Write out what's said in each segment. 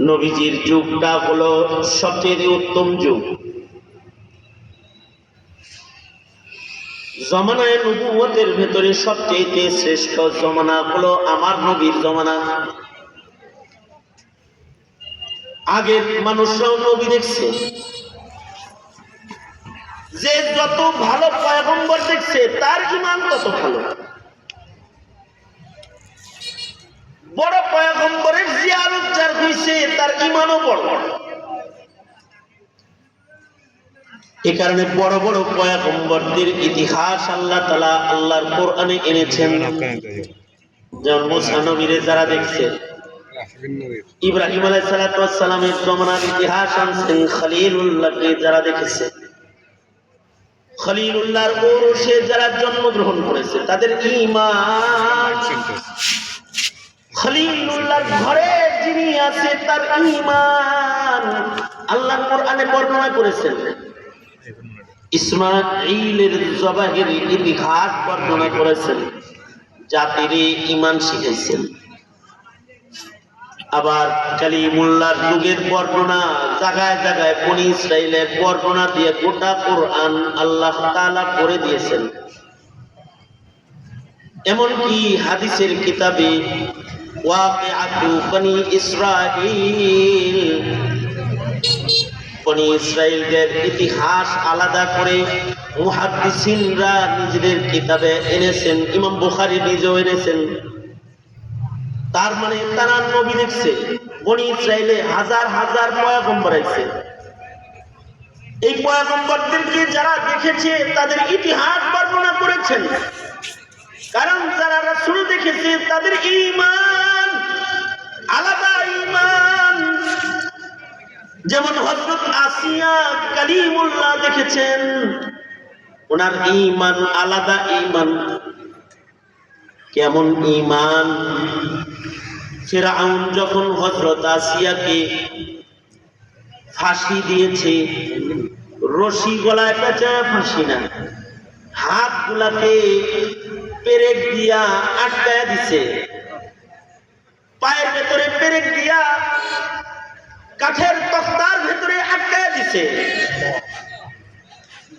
নবীজির যুগটা হলো সবচেয়ে উত্তম যুগ। জমানায় নবুয়তের ভেতরে সবচেয়ে শ্রেষ্ঠ জমানা হলো আমার নবীর জমানা। আগের মানুষরাও নবী দেখছে। যে যত ভালো পয়গম্বর দেখছে, তার ইমান তত ভালো। বড় যার হয়েছে তার ইমানও বড়। এ কারণে বড় বড় পয়গম্বরদের ইতিহাস আল্লাহ তালা আল্লাহর কোরআনে এনেছেন। যেমন মুসানবীরে যারা দেখছে, ইব্রাহিম আলাই সালামের জমানার ইতিহাস আনছেন খালিলুল্লাহকে যারা দেখেছে। খলিলুল্লাহর ওরসে যারা জন্মগ্রহণ করেছে, তাদের ইমান খলিলুল্লাহর ঘরে যিনি আছে তার ইমান আল্লাহ কোরআনে বর্ণনা করেছেন। ইসমাইলের জবাহের ইতিহাস বর্ণনা করেছেন জাতির ইমান শিখেছেন আবার কালিমুল্লার যুগের বর্ণনা, জায়গায় জায়গায় বনি ইসরায়েলের বর্ণনা দিয়ে গোটা কোরআন আল্লাহ তাআলা করে দিয়েছেন। এমনকি হাদিসের কিতাবে ইসরায়েলদের ইতিহাস আলাদা করে মুহাদ্দিসিনরা নিজেদের কিতাবে এনেছেন, ইমাম বুখারী নিজেও এনেছেন। তার মানে তারা নবী দেখছে, বনি ইসরায়েলে হাজার হাজার পয়াগম্বর আছে। এই পয়াগম্বরদেরকে যারা দেখেছে, তাদের ইতিহাস বর্ণনা করেছেন। কারণ যারা রাসূল দেখেছে, তাদের ঈমান আলাদা ঈমান। যেমন হযরত আসিয়া কালিমুল্লাহ দেখেছেন, ওনার ঈমান আলাদা ঈমান। কেমন ইমান ফেরাউন যখন হযরত আসিয়াকে ফাঁসি দিয়েছে, রশি গলায় পেঁচায় ফাঁসি না হাত গুলাকে পেরেক দিয়া আটকায় দিছে। পায়ের ভেতরে পেরেক দিয়া কাঠের তক্তার ভেতরে আটকায় দিছে।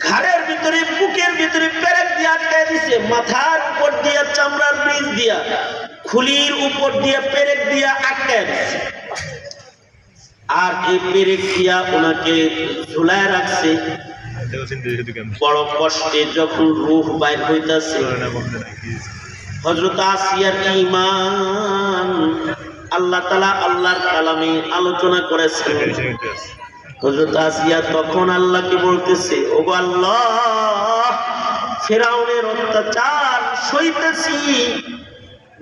ঘাড়ের ভিতরে, বুকের ভিতরে পেরেক দিয়ে আটকায় দিছে। মাথার উপর দিয়া, চামড়ার বীজ দিয়া, খুলির উপর দিয়ে পেরেক দিয়া আটকায় দিছে। আর এই পেরেক দিয়া ওনাকে ঝুলায় রাখছে, বড় কষ্টে যখন রূহ বাইর হইতাছে হজরত আসিয়ার ইমান আল্লাহ তালা আল্লাহর কালামে আলোচনা করেছেন। হজরত আসিয়া তখন আল্লাহকে বলতেছে ও আল্লাহ ফেরাউনের অত্যাচার সইতেছি।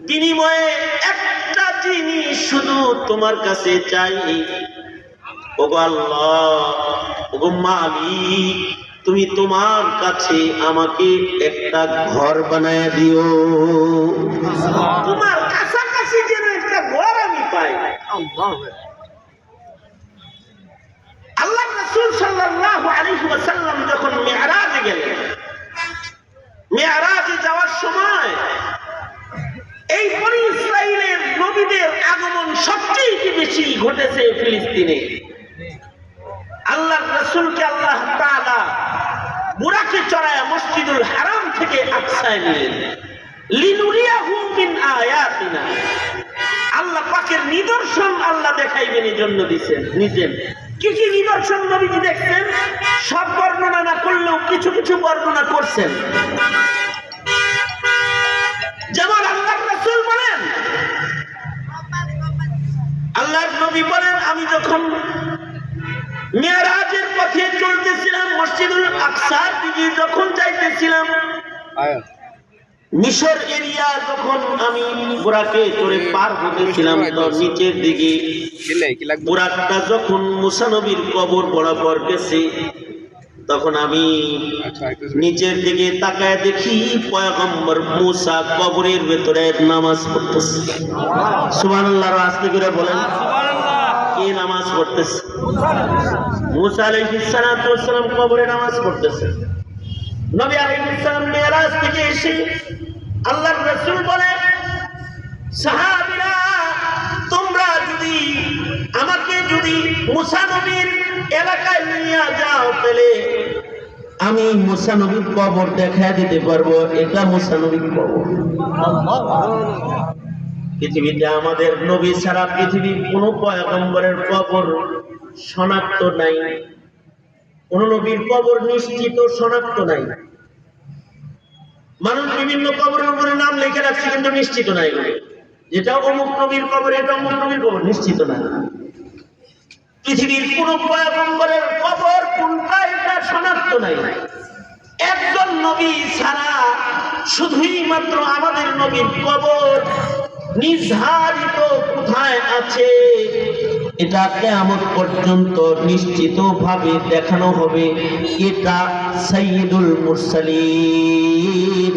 বিনিময়ে একটা জিনিস শুধু তোমার কাছে চাই। ও আল্লাহ ও মালিক তুমি তোমার কাছে আমাকে একটা ঘর বানায় দিও। তোমার কাছাকাছি যেন একটা ঘর আমি পাই আল্লাহ। রাসূল সাল্লাল্লাহু আলাইহি ওয়াসাল্লাম যখন মিরাজে গেলেন, মিরাজে যাওয়ার সময় এই বনি ইসরাইলের নবীদের আগমন সবচেয়ে বেশি ঘটেছে ফিলিস্তিনে। আল্লাহ রাসূলকে আল্লাহ তাআলা বুরাকে চড়ায় মসজিদুল হারাম থেকে আকসায় নিলেন। লিনুরিয়াহু মিন আয়াতিনা। আল্লাহ পাকের নিদর্শন আল্লাহ দেখাইবেন এই জন্য দিচ্ছেন নিজেন কি কি নিদর্শন নবীজি দেখছেন? সব বর্ণনা না করলেও কিছু কিছু বর্ণনা করছেন। যেমন আল্লাহ রাসূল বলেন, আল্লাহর নবী বলেন, আমি যখন মেয়ারাজের পথে চলতেছিলাম, মসজিদুল আকসার দিকে যখন যাইতেছিলাম মিশর এরিয়া যখন আমি বুরাকে চড়ে পার হতেছিলাম তো নিচের দিকে বুরাকটা যখন মুসানবীর কবর বরাবর গেছে তখন আমি নিচের দিকে তাকায় দেখি পয়গম্বর মুসা কবরের ভেতরে নামাজ পড়তেছে। সুবহানাল্লাহ আস্তে করে বলেন। কে নামাজ পড়তেছে? মুসা আলাইহিস সালাম কবরে নামাজ পড়তেছে। নবী আল্লাহর যদি আমাকে যদি এলাকায় নিয়ে যাও তাহলে আমি মুসানবীর কবর দেখা দিতে পারব, এটা মুসানবীর কবর। পৃথিবীতে আমাদের নবী ছাড়া পৃথিবীর কোন পয়গম্বরের কবর শনাক্ত নাই। কোন নবীর কবর নিশ্চিত শনাক্ত নাই। মানুষ বিভিন্ন কবরের উপরে নাম লিখে রাখছে, কিন্তু নিশ্চিত নাই। যেটা অমুক নবীর কবর, এটা অমুক নবীর কবর, নিশ্চিত না পৃথিবীর কোন পয়গম্বরের কবর কোনটা এটা শনাক্ত নাই। একজন নবী ছাড়া শুধুই মাত্র আমাদের নবীর কবর নির্ধারিত কোথায় আছে? এটা কেমন পর্যন্ত নিশ্চিত ভাবে দেখানো হবে। এটা সৈয়দুল মুরসালিন।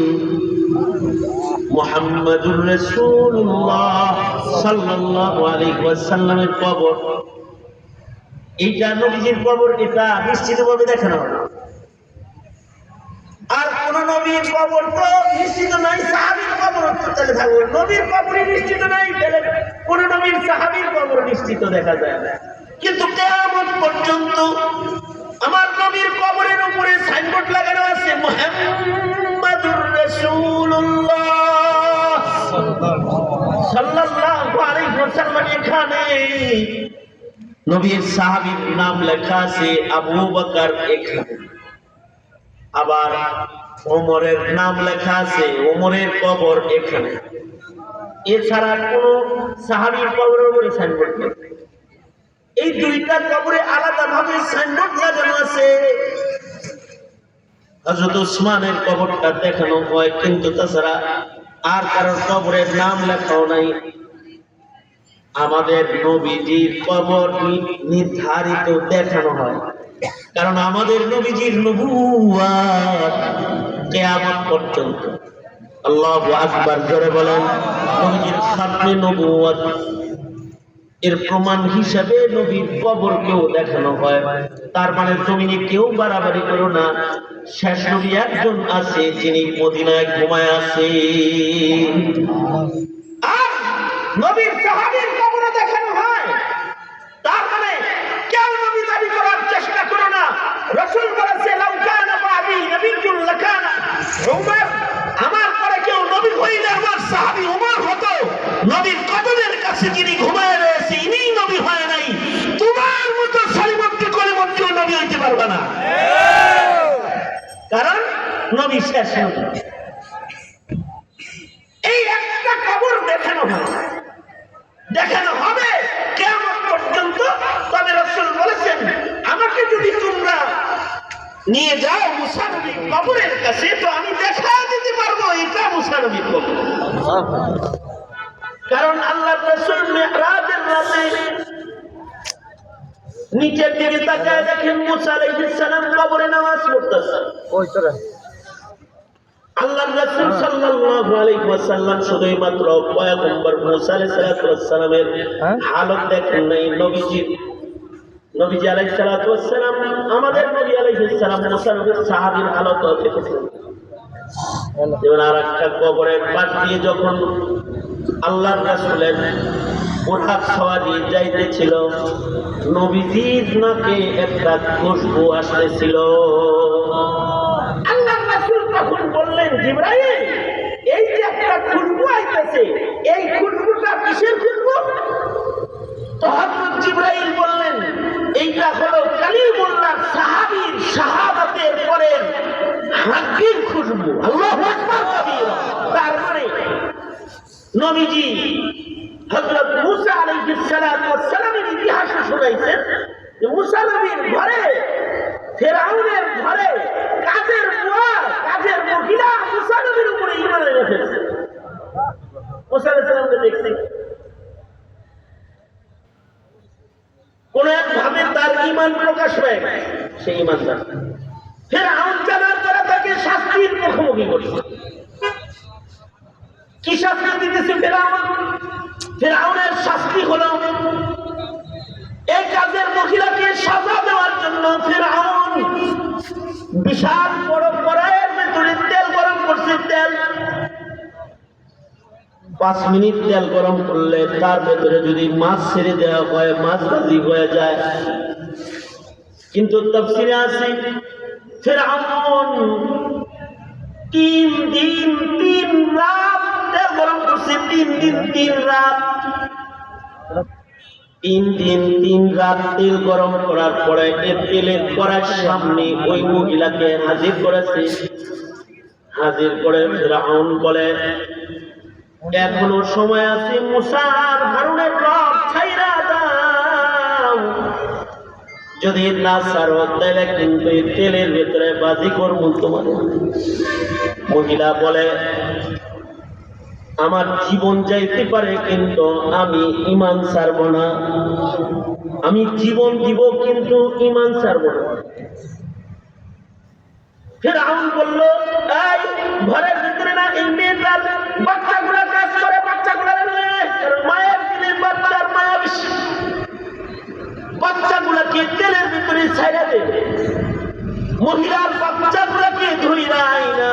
মোহাম্মদুর রসুল্লাহ সাল্লাল্লাহু আলাইহি কবর। এইটা নবীজির কবর, এটা নিশ্চিতভাবে দেখানো হবে। আর কোন নবীর কবর তো নিশ্চিত নাই, সাহাবীর কবর নবীর কবরই নিশ্চিত নাই কোন নবীর, সাহাবীর কবর নিশ্চিত দেখা যায় না। কিন্তু কেমন পর্যন্ত আমার নবীর কবরের উপরে সাইনবোর্ড লাগানো আছে নবীর, সাহাবীর নাম লেখা আছে, আবু বকর এখানে। আবার ওমরের নাম লেখা আছে, ওমরের কবর এখানে। এছাড়া কোন সাহাবীর কবরের উপরে সাইনবোর্ড নেই। এই দুইটা কবরে আলাদা ভাবে সাইনবোর্ড লাগানো আছে। হযরত উসমানের কবরটা দেখানো হয়, কিন্তু তাছাড়া আর কারোর কবরের নাম লেখাও নাই। আমাদের নবীজির কবর নির্ধারিত দেখানো হয়। কারণ আমাদের নবীজির নবুয়াত কিয়ামত পর্যন্ত। আল্লাহু আকবার, জোরে বলেন, নবীজির খাতমে নবুয়াত এর প্রমাণ হিসাবে নবীর কবরকেও দেখানো হয়। তার মানে জমিনে কেউ বাড়াবাড়ি করো না। শেষ নবী একজন আছে, যিনি মদিনায় ঘুমায় আছে নবীর সাহাবীর রসুল বলেছে আমার পরে কেউ নবী হইলে আমার সাহাবী উমর হতো। নবীর কদমের কাছে যিনি ঘুমায় রয়েছে ইনি নবী হয় নাই। তোমার মতো সারিমন্ত্রী করে মন্ত্রীও নবী হইতে পারবে না। কারণ নবী শেষ এই একটা কবর দেখানো হয় দেখানো হবে কেমন পর্যন্ত আমাকে যদি তোমরা নিয়ে যাও মুসানবী কবরের কাছে তো আমি দেখা দিতে পারব এটা মুসানবী কবর। কারণ আল্লাহ রসুল মেহরাজের রাতে নিচের দিকে তাকায় দেখেন মুসা আলাইহিস সালাম কবরে নামাজ পড়তেছেন আল্লাহ রাসূল সাল্লাল্লাহু আলাইহি ওয়াসাল্লাম শুধুই মাত্র পয়গম্বর মুসা আলাইহিস সালাতু ওয়াসসালামের হালত দেখেন নাই নবীজি নবীজি আলাইহিস সালাতু আমাদের নবী আলাইহিস সালাম মুসা নবীর সাহাবীর দেখেছেন। যেমন আর একটা কবরের পাশ দিয়ে যখন আল্লাহর রাসূলের ওঠার সওয়ারি যাইতেছিল নবীজির নাকে একটা খুশবু আসতেছিল। আল্লাহ রাসূল তখন বললেন, জিব্রাইল, এই যে একটা খুশবু আইতেছে এই খুশবুটা কিসের খুশবু তো হযরত জিব্রাইল বললেন এইটা হলো কালিমুল্লাহ সাহাবীর শাহাদাতের পরের হাক্কির খুশবু আল্লাহু আকবার কাবীরা তার মানে নবীজি শোনাইছেন যে নবীর ঘরে, ফেরাউনের ঘরে কাজের বুয়া, কাজের মহিলা নবীর উপরে কোন এক ভাবে তার ইমান প্রকাশ হয়ে সেই ঈমানদার ফেরাউন জানার পরে তাকে শাস্তির মুখোমুখি করছে কি শাস্তি দিতেছে ফেরাউন ফেরাউনের শাস্তি হলো এই কাজের মহিলাকে সাজা দেওয়ার জন্য বিশাল বড় তেল গরম করছে, তেল। পাঁচ মিনিট তেল গরম করলে তার ভেতরে যদি মাছ ছেড়ে দেওয়া হয়, মাছ ভাজি হয়ে যায়। কিন্তু আছে ফেরাউন তিন দিন, তিন রাত তেল গরম করছে, তিন দিন, তিন রাত। তিন দিন, তিন রাত তেল গরম করার পরে এ তেলের করার সামনে ওই মহিলাকে হাজির করেছে। হাজির করে ফেরাউন বলে, এখনও সময় আছে মুসার হারুনের রব ছাইরা দাও। যদি না সারো তাহলে কিন্তু তেলের ভেতরে বাজি করব তোমার মহিলা বলে আমার জীবন যাইতে পারে, কিন্তু আমি ইমান ছাড়ব না। আমি জীবন দিব, কিন্তু ইমান ছাড়ব না। ফেরাউন বলল, এই, ঘরের ভিতরে না, এই মেয়েটার বাচ্চাগুলা কাজ করে, বাচ্চাগুলা মায়ের দিনের বাচ্চার মায়া বেশি বাচ্চাগুলাকে তেলের ভিতরে ছাইড়া দেবে মহিলার বাচ্চাগুলাকে ধুইরাই না।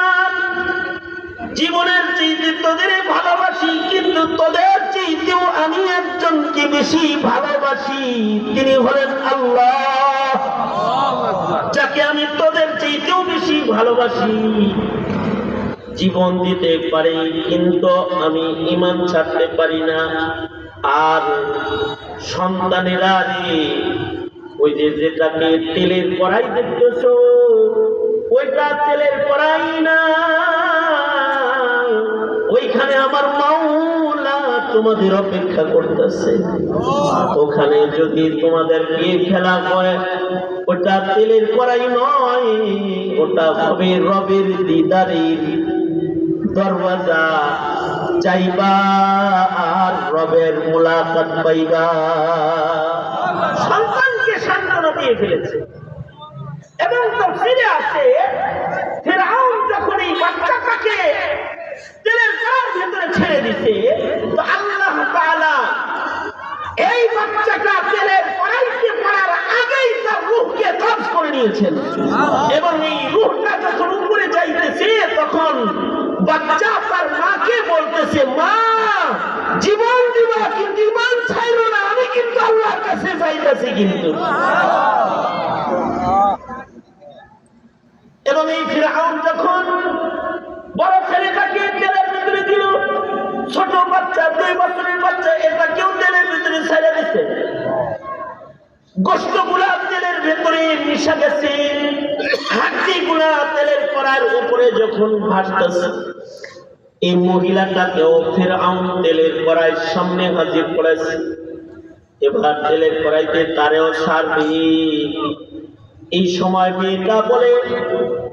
জীবনের চেয়ে তোদের ভালোবাসি, কিন্তু তোদের চেয়েও আমি একজনকে বেশি ভালোবাসি, তিনি হলেন আল্লাহ। যাকে আমি তোদের চেয়েও বেশি ভালোবাসি। জীবন দিতে পারি, কিন্তু আমি ইমান ছাড়তে পারি না। আর সন্তানেরা ওই যে যেটাকে তেলের কড়াই দেখতেছ, ওইটা তেলের কড়াই না। ওইখানে আমার মাওলা তোমাদের অপেক্ষা করতেছে। ওখানে যদি তোমাদের বিয়ে ফেলা হয় ওটা তেলের কড়াই নয়, ওটা হবে রবের দিদারের দরওয়াজা। চাইবা আর রবের মোলাকাত পাইবা। সন্তানকে সান্ত্বনা দিয়ে ফেলেছে। এবং তফসিরে আছে ফেরাউন যখন এই বাচ্চাটাকে ভেতরে ছেড়ে দিছে। তো আল্লাহ তাআলা এই বাচ্চাটা তেলের কড়াইতে পড়ার আগেই তার রূহকে কবজ করে নিয়েছেন। এবং এই রূহটা যখন উপরে যাইতেছে, তখন বাচ্চা তার মাকে বলতেছে, মা, জীবন দিবা কিন্তু ইমান ছাইলো না, আমি কিন্তু আল্লাহর কাছে যাইতেছি কিন্তু। এবং এই ফিরাউন যখন বড় ছেলেটাকে ছোট বাচ্চা, দুই বছরের বাচ্চা, এটা কেউ তেলের ভিতরে ছেড়ে দিচ্ছে গুলা তেলের ভেতরে মিশা গেছে। গুলা তেলের করার উপরে যখন ভাসতেছে, এই ফের আউন তেলের কড়াই সামনে হাজির করেছে। এবার তেলের কড়াইতে তারেও সারবে। এই সময় মেয়েটা বলে